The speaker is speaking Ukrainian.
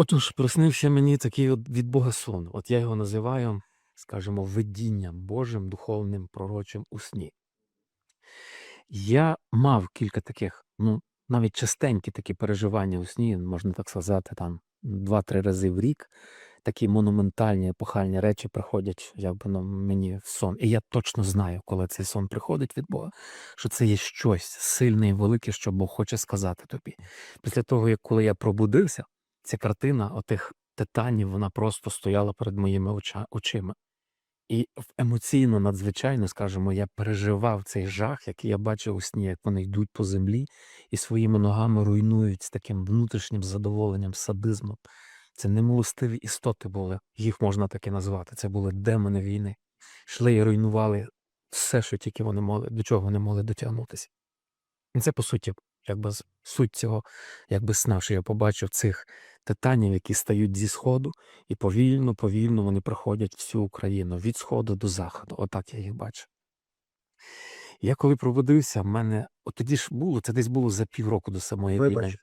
Отож, приснився мені такий от від Бога сон. От я його називаю, скажімо, видінням Божим, духовним, пророчим у сні. Я мав кілька таких, ну, навіть частенькі такі переживання у сні, можна так сказати, там два-три рази в рік. Такі монументальні епохальні речі приходять якби, ну, мені в сон. І я точно знаю, коли цей сон приходить від Бога, що це є щось сильне і велике, що Бог хоче сказати тобі. Після того, як коли я пробудився, ця картина отих титанів, вона просто стояла перед моїми оча, очима. І емоційно, надзвичайно, скажімо, я переживав цей жах, який я бачив у сні, як вони йдуть по землі і своїми ногами руйнують з таким внутрішнім задоволенням, садизмом. Це немилостиві істоти були, їх можна так і назвати. Це були демони війни. Йшли і руйнували все, що тільки вони могли, до чого вони могли дотягнутися. І це, по суті, якби суть цього, якби сна, що я побачив цих титанів, які стають зі сходу, і повільно, повільно вони проходять всю Україну від сходу до заходу. Отак я їх бачу. Я коли пробудився, в мене от тоді ж було, це десь було за півроку до самої війни.